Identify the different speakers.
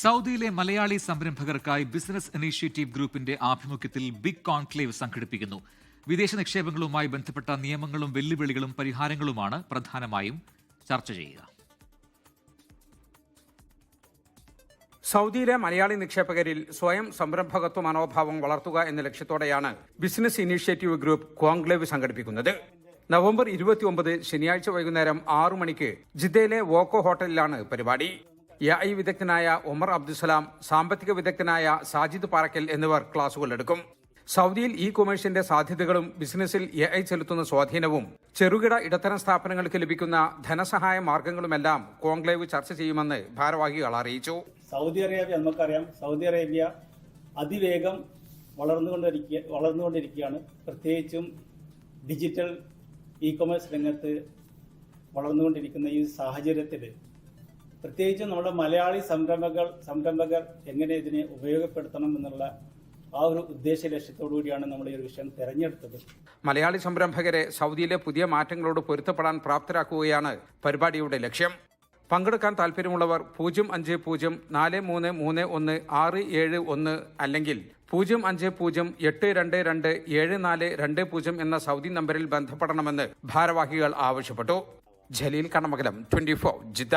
Speaker 1: സൗദിയിലെ Malayali സംരംഭകർക്കായി business initiative ഗ്രൂപ്പിന്റെ ആഭിമുഖ്യത്തിൽ ബിഗ് കോൺക്ലേവ് സംഘടിപ്പിക്കുന്നു. വിദേശ നിക്ഷേപങ്ങളുമായി ബന്ധപ്പെട്ട നിയമങ്ങളും വെല്ലുവിളികളും പരിഹാരങ്ങളുമാണ് പ്രധാനമായും ചർച്ച ചെയ്യുക.
Speaker 2: സൗദിയിലെ മലയാളി നിക്ഷേപകരിൽ സ്വയം സംരംഭകത്വ മനോഭാവം വളർത്തുക എന്ന ലക്ഷ്യത്തോടെയാണ് ബിസിനസ് ഇനീഷ്യേറ്റീവ് ഗ്രൂപ്പ് കോൺക്ലേവ് സംഘടിപ്പിക്കുന്നത്. നവംബർ ഇരുപത്തിയൊമ്പത് ശനിയാഴ്ച വൈകുന്നേരം ആറു മണിക്ക് ജിദ്ദയിലെ വോക്കോ ഹോട്ടലിലാണ് പരിപാടി. എ വിദഗ്ധനായ ഒമർ അബ്ദുസലാം സാമ്പത്തിക വിദഗ്ധനായ സാജിദ് പാറക്കൽ എന്നിവർ ക്ലാസുകൾ എടുക്കും. സൗദിയിൽ ഇ കൊമേഴ്സിന്റെ സാധ്യതകളും ബിസിനസ്സിൽ എ ഐ ചെലുത്തുന്ന സ്വാധീനവും ചെറുകിട ഇടത്തരം സ്ഥാപനങ്ങൾക്ക് ലഭിക്കുന്ന ധനസഹായ മാർഗങ്ങളുമെല്ലാം കോൺക്ലേവ് ചർച്ച ചെയ്യുമെന്ന് ഭാരവാഹികൾ അറിയിച്ചു.
Speaker 3: സൗദി അറേബ്യ നമുക്കറിയാം. സൗദി അറേബ്യ അതിവേഗം വളർന്നുകൊണ്ടിരിക്കുക വളർന്നുകൊണ്ടിരിക്കുകയാണ്. പ്രത്യേകിച്ചും ഡിജിറ്റൽ ഇ കൊമേഴ്സ് രംഗത്ത് വളർന്നുകൊണ്ടിരിക്കുന്ന ഈ സാഹചര്യത്തിൽ പ്രത്യേകിച്ചും നമ്മുടെ മലയാളി സംരംഭകൾ സംരംഭകർ എങ്ങനെ ഇതിനെ ഉപയോഗപ്പെടുത്തണം എന്നുള്ള ആ ഒരു ഉദ്ദേശ ലക്ഷ്യത്തോടു കൂടിയാണ് നമ്മൾ ഈ ഒരു വിഷയം തെരഞ്ഞെടുത്തത്.
Speaker 2: മലയാളി സംരംഭകരെ സൗദിയിലെ പുതിയ മാറ്റങ്ങളോട് പൊരുത്തപ്പെടാൻ പ്രാപ്തരാക്കുകയാണ് പരിപാടിയുടെ ലക്ഷ്യം. പങ്കെടുക്കാൻ താല്പര്യമുള്ളവർ പൂജ്യം അഞ്ച് പൂജ്യം നാല് മൂന്ന് മൂന്ന് ഒന്ന് ആറ് ഏഴ് ഒന്ന് അല്ലെങ്കിൽ പൂജ്യം അഞ്ച് പൂജ്യം എട്ട് രണ്ട് രണ്ട് ഏഴ് നാല് രണ്ട് പൂജ്യം എന്ന സൗദി നമ്പറിൽ ബന്ധപ്പെടണമെന്ന് ഭാരവാഹികൾ ആവശ്യപ്പെട്ടു. Jaleel Kanamakalam twenty four Jeddah.